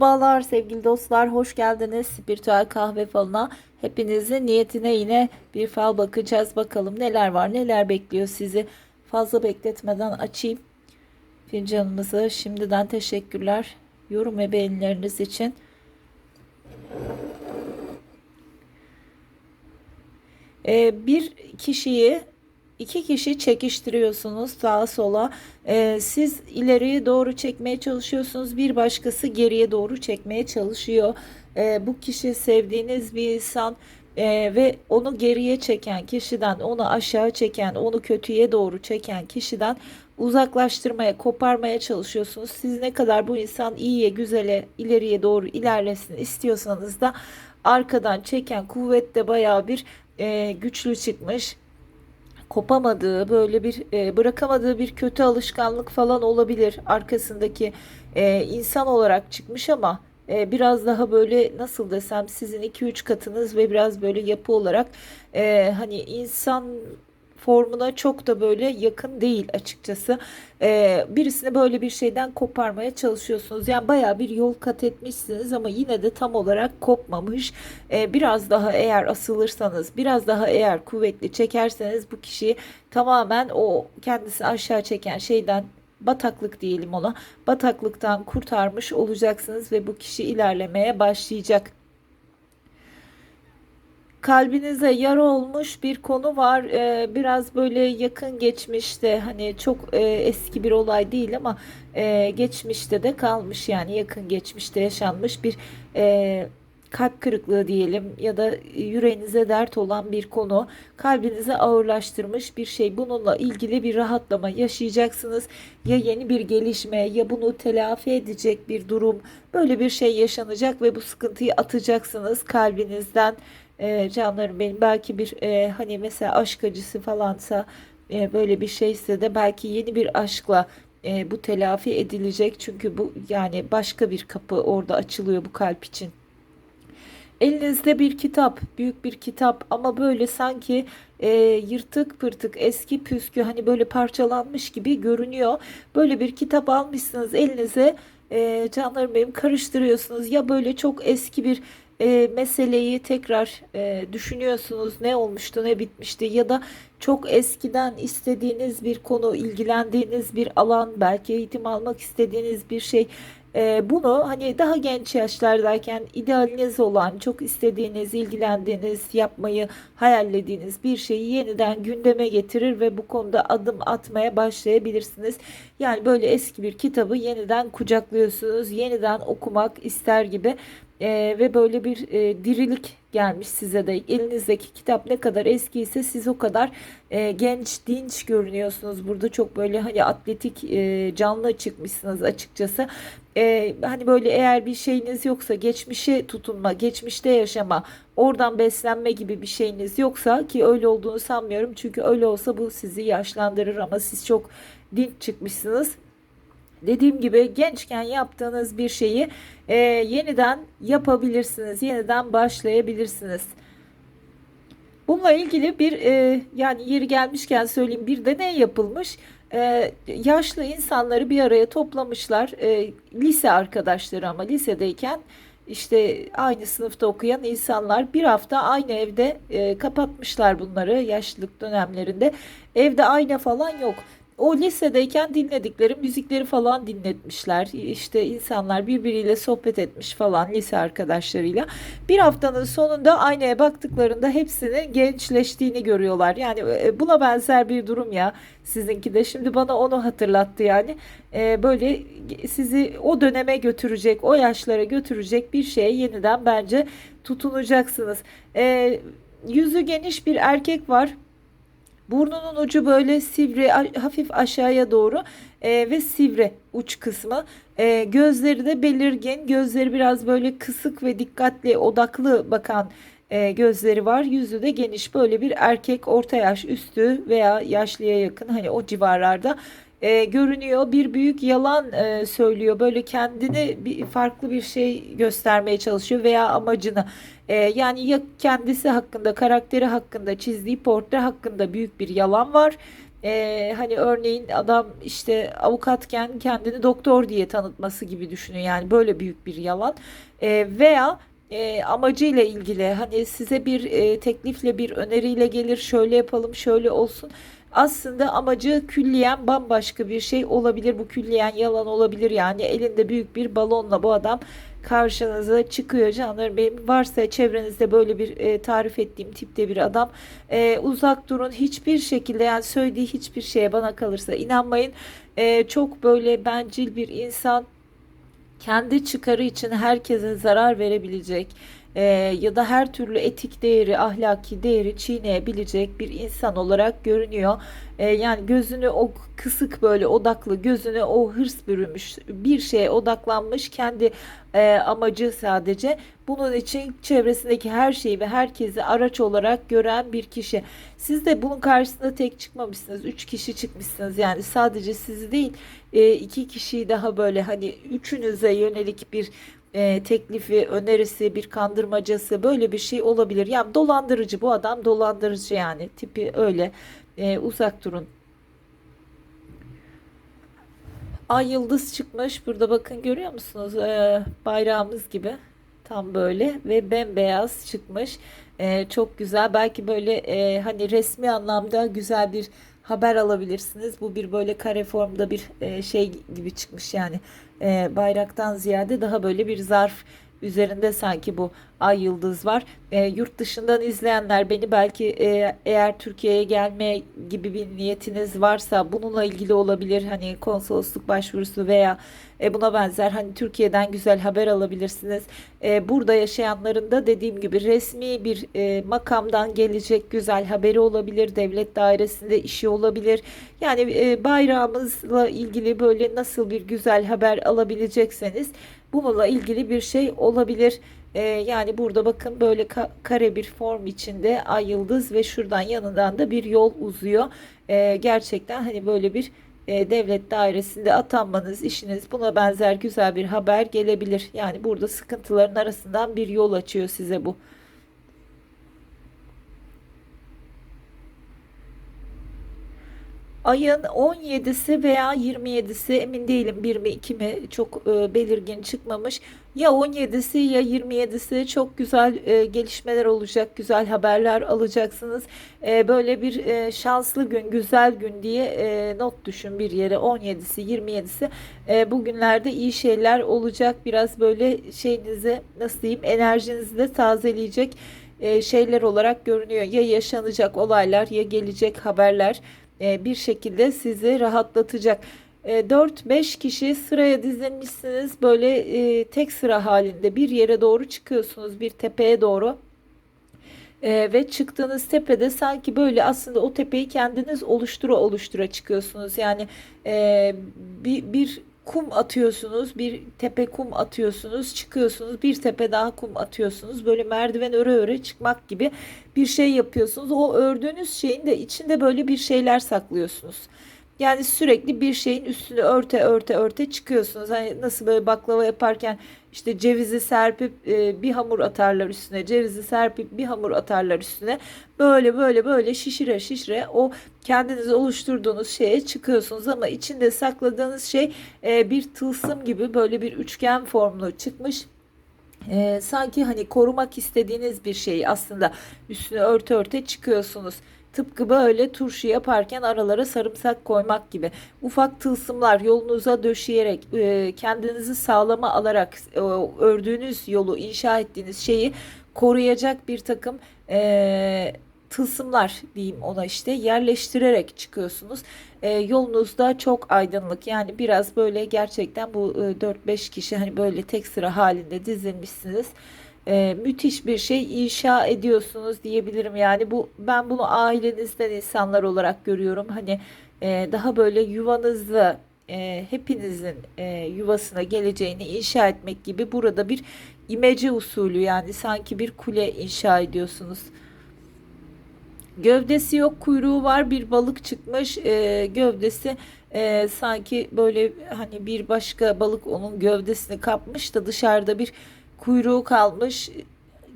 Merhabalar sevgili dostlar, hoş geldiniz Spiritüel Kahve Falı'na. Hepinizin niyetine yine bir fal bakacağız. Bakalım neler var, neler bekliyor sizi. Fazla bekletmeden açayım fincanımızı. Şimdiden teşekkürler yorum ve beğenileriniz için. Ee, bir kişiyi iki kişi çekiştiriyorsunuz sağa sola. Ee, siz ileriye doğru çekmeye çalışıyorsunuz. Bir başkası geriye doğru çekmeye çalışıyor. Ee, bu kişi sevdiğiniz bir insan ee, ve onu geriye çeken kişiden, onu aşağı çeken, onu kötüye doğru çeken kişiden uzaklaştırmaya, koparmaya çalışıyorsunuz. Siz ne kadar bu insan iyiye, güzele, ileriye doğru ilerlesin istiyorsanız da arkadan çeken kuvvet de bayağı bir e, güçlü çıkmış kopamadığı böyle bir e, bırakamadığı bir kötü alışkanlık falan olabilir. Arkasındaki e, insan olarak çıkmış ama e, biraz daha böyle nasıl desem sizin 2-3 katınız ve biraz böyle yapı olarak e, hani insan formuna çok da böyle yakın değil açıkçası. Ee, birisini böyle bir şeyden koparmaya çalışıyorsunuz. Yani baya bir yol kat etmişsiniz ama yine de tam olarak kopmamış. Ee, biraz daha eğer asılırsanız, biraz daha eğer kuvvetli çekerseniz bu kişiyi tamamen o kendisi aşağı çeken şeyden bataklık diyelim ona. Bataklıktan kurtarmış olacaksınız ve bu kişi ilerlemeye başlayacak kalbinize yara olmuş bir konu var. Ee, biraz böyle yakın geçmişte hani çok e, eski bir olay değil ama e, geçmişte de kalmış yani yakın geçmişte yaşanmış bir e, kalp kırıklığı diyelim ya da yüreğinize dert olan bir konu. Kalbinize ağırlaştırmış bir şey. Bununla ilgili bir rahatlama yaşayacaksınız. Ya yeni bir gelişme ya bunu telafi edecek bir durum. Böyle bir şey yaşanacak ve bu sıkıntıyı atacaksınız kalbinizden e, canlarım benim belki bir e, hani mesela aşk acısı falansa e, böyle bir şeyse de belki yeni bir aşkla e, bu telafi edilecek çünkü bu yani başka bir kapı orada açılıyor bu kalp için. Elinizde bir kitap, büyük bir kitap ama böyle sanki e, yırtık pırtık, eski püskü hani böyle parçalanmış gibi görünüyor. Böyle bir kitap almışsınız elinize e, canlarım benim karıştırıyorsunuz ya böyle çok eski bir e, meseleyi tekrar e, düşünüyorsunuz ne olmuştu ne bitmişti ya da çok eskiden istediğiniz bir konu ilgilendiğiniz bir alan belki eğitim almak istediğiniz bir şey e, bunu hani daha genç yaşlardayken idealiniz olan çok istediğiniz ilgilendiğiniz yapmayı hayallediğiniz bir şeyi yeniden gündeme getirir ve bu konuda adım atmaya başlayabilirsiniz. Yani böyle eski bir kitabı yeniden kucaklıyorsunuz yeniden okumak ister gibi e, ve böyle bir e, dirilik gelmiş size de. Elinizdeki kitap ne kadar eskiyse siz o kadar e, genç dinç görünüyorsunuz. Burada çok böyle hani atletik e, canlı çıkmışsınız açıkçası. E, hani böyle eğer bir şeyiniz yoksa geçmişe tutunma geçmişte yaşama oradan beslenme gibi bir şeyiniz yoksa ki öyle olduğunu sanmıyorum. Çünkü öyle olsa bu sizi yaşlandırır ama siz çok dinç çıkmışsınız dediğim gibi gençken yaptığınız bir şeyi e, yeniden yapabilirsiniz, yeniden başlayabilirsiniz. Bununla ilgili bir e, yani yeri gelmişken söyleyeyim bir deney yapılmış. E, yaşlı insanları bir araya toplamışlar. E, lise arkadaşları ama lisedeyken işte aynı sınıfta okuyan insanlar bir hafta aynı evde e, kapatmışlar bunları yaşlılık dönemlerinde. Evde ayna falan yok o lisedeyken dinledikleri müzikleri falan dinletmişler. İşte insanlar birbiriyle sohbet etmiş falan lise arkadaşlarıyla. Bir haftanın sonunda aynaya baktıklarında hepsinin gençleştiğini görüyorlar. Yani e, buna benzer bir durum ya sizinki de. Şimdi bana onu hatırlattı yani. Ee, böyle sizi o döneme götürecek, o yaşlara götürecek bir şeye yeniden bence tutunacaksınız. Ee, yüzü geniş bir erkek var Burnunun ucu böyle sivri, hafif aşağıya doğru e, ve sivri uç kısmı. E, gözleri de belirgin. Gözleri biraz böyle kısık ve dikkatli, odaklı bakan e, gözleri var. Yüzü de geniş. Böyle bir erkek orta yaş üstü veya yaşlıya yakın hani o civarlarda e, görünüyor. Bir büyük yalan e, söylüyor. Böyle kendini bir farklı bir şey göstermeye çalışıyor veya amacını. E, yani ya kendisi hakkında, karakteri hakkında çizdiği portre hakkında büyük bir yalan var. Ee, hani örneğin adam işte avukatken kendini doktor diye tanıtması gibi düşünün yani böyle büyük bir yalan Ee, veya e, amacıyla ilgili hani size bir e, teklifle bir öneriyle gelir şöyle yapalım şöyle olsun aslında amacı külliyen bambaşka bir şey olabilir. Bu külliyen yalan olabilir yani. Elinde büyük bir balonla bu adam karşınıza çıkıyor canlarım. Benim varsa çevrenizde böyle bir e, tarif ettiğim tipte bir adam e, uzak durun. Hiçbir şekilde yani söylediği hiçbir şeye bana kalırsa inanmayın. E, çok böyle bencil bir insan. Kendi çıkarı için herkese zarar verebilecek e, ya da her türlü etik değeri, ahlaki değeri çiğneyebilecek bir insan olarak görünüyor. E, yani gözünü o kısık böyle odaklı, gözünü o hırs bürümüş, bir şeye odaklanmış, kendi e, amacı sadece. Bunun için çevresindeki her şeyi ve herkesi araç olarak gören bir kişi. Siz de bunun karşısında tek çıkmamışsınız. Üç kişi çıkmışsınız. Yani sadece sizi değil, e, iki kişiyi daha böyle hani üçünüze yönelik bir e, teklifi, önerisi, bir kandırmacası böyle bir şey olabilir. Yani dolandırıcı bu adam dolandırıcı yani tipi öyle. E, uzak durun. Ay yıldız çıkmış. Burada bakın görüyor musunuz? E, bayrağımız gibi. Tam böyle ve bembeyaz çıkmış. E, çok güzel. Belki böyle e, hani resmi anlamda güzel bir haber alabilirsiniz. Bu bir böyle kare formda bir e, şey gibi çıkmış yani e, bayraktan ziyade daha böyle bir zarf üzerinde sanki bu ay yıldız var. E, yurt dışından izleyenler beni belki e, eğer Türkiye'ye gelme gibi bir niyetiniz varsa bununla ilgili olabilir. Hani konsolosluk başvurusu veya e, buna benzer hani Türkiye'den güzel haber alabilirsiniz. E, burada yaşayanların da dediğim gibi resmi bir e, makamdan gelecek güzel haberi olabilir. Devlet dairesinde işi olabilir. Yani e, bayrağımızla ilgili böyle nasıl bir güzel haber alabilecekseniz bununla ilgili bir şey olabilir. Ee, yani burada bakın böyle ka- kare bir form içinde ay yıldız ve şuradan yanından da bir yol uzuyor. Ee, gerçekten hani böyle bir e, devlet dairesinde atanmanız, işiniz buna benzer güzel bir haber gelebilir. Yani burada sıkıntıların arasından bir yol açıyor size bu. Ayın 17'si veya 27'si emin değilim 1 mi 2 mi çok e, belirgin çıkmamış. Ya 17'si ya 27'si çok güzel e, gelişmeler olacak, güzel haberler alacaksınız. E, böyle bir e, şanslı gün, güzel gün diye e, not düşün bir yere 17'si 27'si. E, bugünlerde iyi şeyler olacak. Biraz böyle şeyinizi nasıl diyeyim enerjinizi de tazeleyecek e, şeyler olarak görünüyor. Ya yaşanacak olaylar ya gelecek haberler e, bir şekilde sizi rahatlatacak. E, 4-5 kişi sıraya dizilmişsiniz böyle e, tek sıra halinde bir yere doğru çıkıyorsunuz bir tepeye doğru. E, ve çıktığınız tepede sanki böyle aslında o tepeyi kendiniz oluştura oluştura çıkıyorsunuz. Yani bir, bir kum atıyorsunuz, bir tepe kum atıyorsunuz, çıkıyorsunuz, bir tepe daha kum atıyorsunuz. Böyle merdiven öre öre çıkmak gibi bir şey yapıyorsunuz. O ördüğünüz şeyin de içinde böyle bir şeyler saklıyorsunuz. Yani sürekli bir şeyin üstünü örte örte örte çıkıyorsunuz. Hani nasıl böyle baklava yaparken işte cevizi serpip e, bir hamur atarlar üstüne, cevizi serpip bir hamur atarlar üstüne. Böyle böyle böyle şişire şişire o kendiniz oluşturduğunuz şeye çıkıyorsunuz ama içinde sakladığınız şey e, bir tılsım gibi böyle bir üçgen formlu çıkmış. E, sanki hani korumak istediğiniz bir şeyi aslında üstüne örte örte çıkıyorsunuz. Tıpkı böyle turşu yaparken aralara sarımsak koymak gibi. Ufak tılsımlar yolunuza döşeyerek e, kendinizi sağlama alarak e, ördüğünüz yolu inşa ettiğiniz şeyi koruyacak bir takım e, tılsımlar diyeyim ona işte yerleştirerek çıkıyorsunuz. E, yolunuzda çok aydınlık. Yani biraz böyle gerçekten bu e, 4-5 kişi hani böyle tek sıra halinde dizilmişsiniz e, müthiş bir şey inşa ediyorsunuz diyebilirim. Yani bu ben bunu ailenizden insanlar olarak görüyorum. Hani e, daha böyle yuvanızda e, hepinizin e, yuvasına geleceğini inşa etmek gibi burada bir imece usulü yani sanki bir kule inşa ediyorsunuz. Gövdesi yok, kuyruğu var. Bir balık çıkmış. E, gövdesi e, sanki böyle hani bir başka balık onun gövdesini kapmış da dışarıda bir kuyruğu kalmış.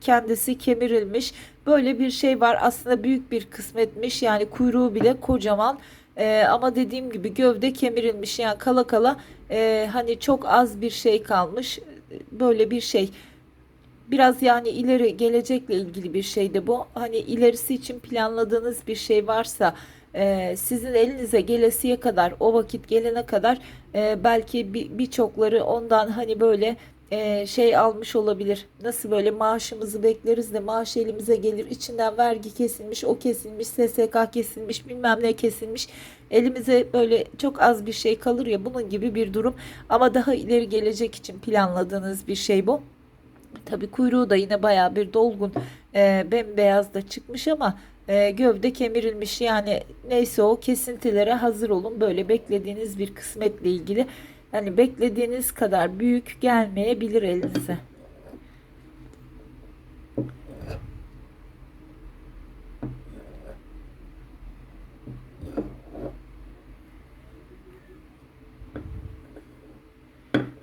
Kendisi kemirilmiş. Böyle bir şey var. Aslında büyük bir kısmetmiş. Yani kuyruğu bile kocaman. E, ama dediğim gibi gövde kemirilmiş yani kala kala e, hani çok az bir şey kalmış. Böyle bir şey. Biraz yani ileri gelecekle ilgili bir şey de bu. Hani ilerisi için planladığınız bir şey varsa e, sizin elinize gelesiye kadar o vakit gelene kadar e, belki bir- birçokları ondan hani böyle e, şey almış olabilir. Nasıl böyle maaşımızı bekleriz de maaş elimize gelir. içinden vergi kesilmiş, o kesilmiş, SSK kesilmiş, bilmem ne kesilmiş. Elimize böyle çok az bir şey kalır ya bunun gibi bir durum. Ama daha ileri gelecek için planladığınız bir şey bu. Tabii kuyruğu da yine bayağı bir dolgun e, bembeyaz da çıkmış ama e, gövde kemirilmiş yani neyse o kesintilere hazır olun böyle beklediğiniz bir kısmetle ilgili yani beklediğiniz kadar büyük gelmeyebilir elinize.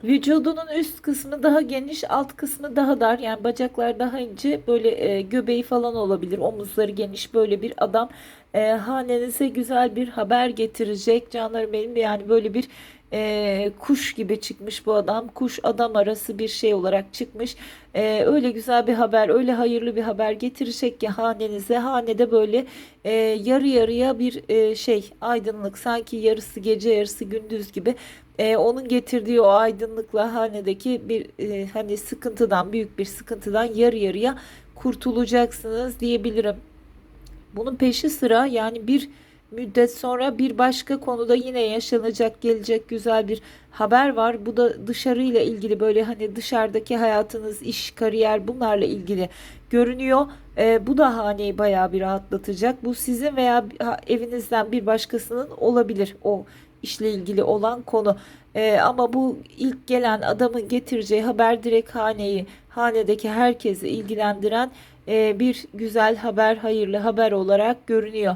Vücudunun üst kısmı daha geniş, alt kısmı daha dar. Yani bacaklar daha ince, böyle e, göbeği falan olabilir, omuzları geniş böyle bir adam e, hanenize güzel bir haber getirecek. Canlarım benim yani böyle bir e, kuş gibi çıkmış bu adam. Kuş adam arası bir şey olarak çıkmış. E, öyle güzel bir haber, öyle hayırlı bir haber getirecek ki hanenize. Hanede böyle e, yarı yarıya bir e, şey aydınlık sanki yarısı gece yarısı gündüz gibi e, onun getirdiği o aydınlıkla hanedeki bir e, hani sıkıntıdan büyük bir sıkıntıdan yarı yarıya kurtulacaksınız diyebilirim. Bunun peşi sıra yani bir müddet sonra bir başka konuda yine yaşanacak gelecek güzel bir haber var. Bu da dışarıyla ilgili böyle hani dışarıdaki hayatınız, iş, kariyer bunlarla ilgili görünüyor. E, bu da haneyi bayağı bir rahatlatacak. Bu sizin veya evinizden bir başkasının olabilir o işle ilgili olan konu. Ee, ama bu ilk gelen adamın getireceği haber direkt haneyi, hanedeki herkesi ilgilendiren e, bir güzel haber, hayırlı haber olarak görünüyor.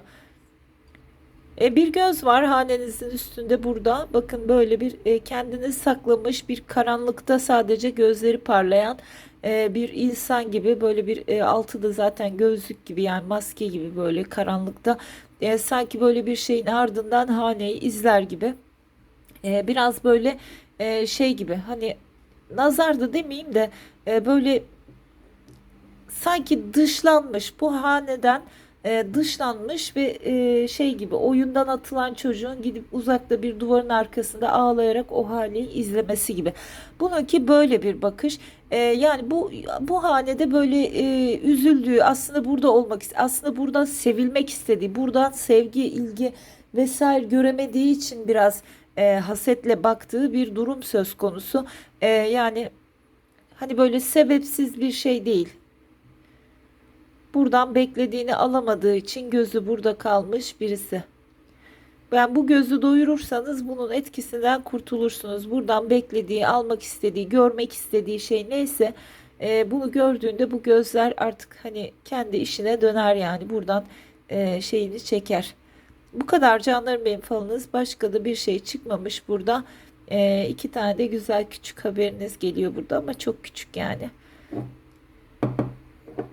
E, bir göz var hanenizin üstünde burada. Bakın böyle bir e, kendini saklamış bir karanlıkta sadece gözleri parlayan e, bir insan gibi böyle bir e, altı da zaten gözlük gibi yani maske gibi böyle karanlıkta e, sanki böyle bir şeyin ardından haneyi izler gibi. E, biraz böyle e, şey gibi hani nazar da demeyeyim de e, böyle sanki dışlanmış bu haneden e, dışlanmış ve e, şey gibi oyundan atılan çocuğun gidip uzakta bir duvarın arkasında ağlayarak o hali izlemesi gibi. Bununki böyle bir bakış. E, yani bu bu hanede böyle e, üzüldüğü aslında burada olmak aslında buradan sevilmek istediği buradan sevgi ilgi vesaire göremediği için biraz e, hasetle baktığı bir durum söz konusu. E, yani hani böyle sebepsiz bir şey değil. Buradan beklediğini alamadığı için gözü burada kalmış birisi. Ben bu gözü doyurursanız bunun etkisinden kurtulursunuz. Buradan beklediği, almak istediği, görmek istediği şey neyse e, bunu gördüğünde bu gözler artık hani kendi işine döner yani buradan e, şeyini çeker. Bu kadar canlarım benim falınız. Başka da bir şey çıkmamış burada. E, iki tane de güzel küçük haberiniz geliyor burada ama çok küçük yani.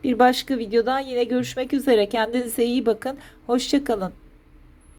Bir başka videodan yine görüşmek üzere. Kendinize iyi bakın. Hoşçakalın.